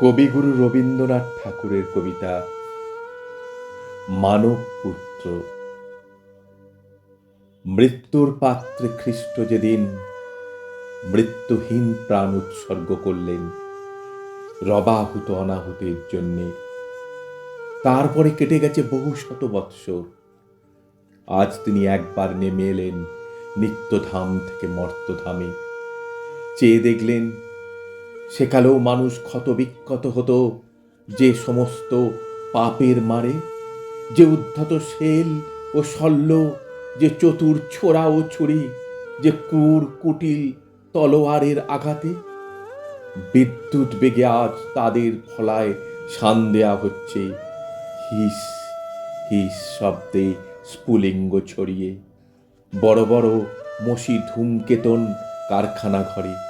কবিগুরু রবীন্দ্রনাথ ঠাকুরের কবিতা মানব পুত্র। মৃত্যুর পাত্রে খ্রিস্ট যেদিন মৃত্যুহীন প্রাণ উৎসর্গ করলেন, রবাহুত অনাহুতের জন্যে। তারপরে কেটে গেছে বহু শত বৎসর। আজ তিনি একবার নেমে এলেন নিত্যধাম থেকে মর্তধামে। চেয়ে দেখলেন সেকালেও মানুষ ক্ষত বিক্ষত হতো যে সমস্ত পাপের মারে, যে উদ্ধত শেল ও শল্য, যে চতুর ছোড়া ও ছুরি, যে ক্রূর কুটিল তলোয়ারের আঘাতে। বিদ্যুৎ বেগে আজ তাদের ফলায় শান দেয়া হচ্ছে হিস হিস শব্দে স্ফুলিঙ্গ ছড়িয়ে। বড় বড় মসি ধূমকেতন কারখানা ঘরে।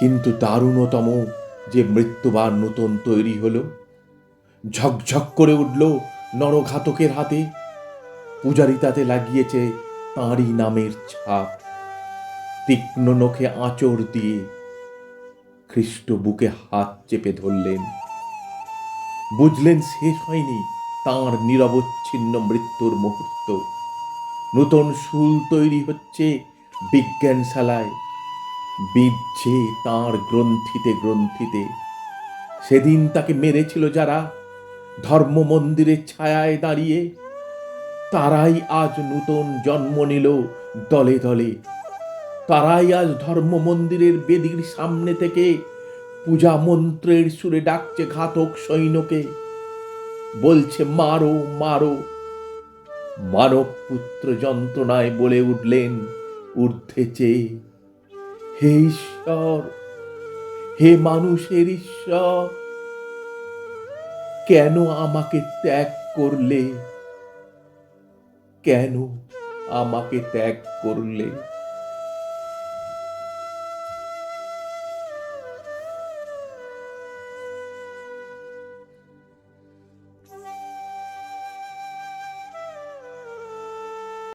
কিন্তু দারুণতম যে মৃত্যুবার নূতন তৈরি হলো। ঝকঝক করে উঠল নরঘাতকের হাতে। পূজারি তাতে লাগিয়েছে তাঁরই নামের ছাপ। তীক্ষ্ণ নখে আঁচড় দিয়ে খ্রিস্ট বুকে হাত চেপে ধরলেন। বুঝলেন শেষ হয়নি তাঁর নিরবচ্ছিন্ন মৃত্যুর মুহূর্ত। নূতন শুল তৈরি হচ্ছে বিজ্ঞানশালায়। বিচ্ছে তাঁর গ্রন্থিতে গ্রন্থিতে। সেদিন তাকে মেরেছিল যারা ধর্ম মন্দিরের ছায়ায় দাঁড়িয়ে। তারাই আজ নূতন জন্ম নিল দলে দলে। তারাই আজ ধর্ম মন্দিরের বেদির সামনে থেকে পূজা মন্ত্রের সুরে ডাকছে ঘাতক সৈন্যকে। বলছে, মারো মারো। মানব পুত্র যন্ত্রণায় বলে উঠলেন, ঊর্ধ্বে চেয়ে হে ঈশ্বর হে মানুষের ঈশ্বর কেন আমাকে ত্যাগ করলে? কেন আমাকে ত্যাগ করলে?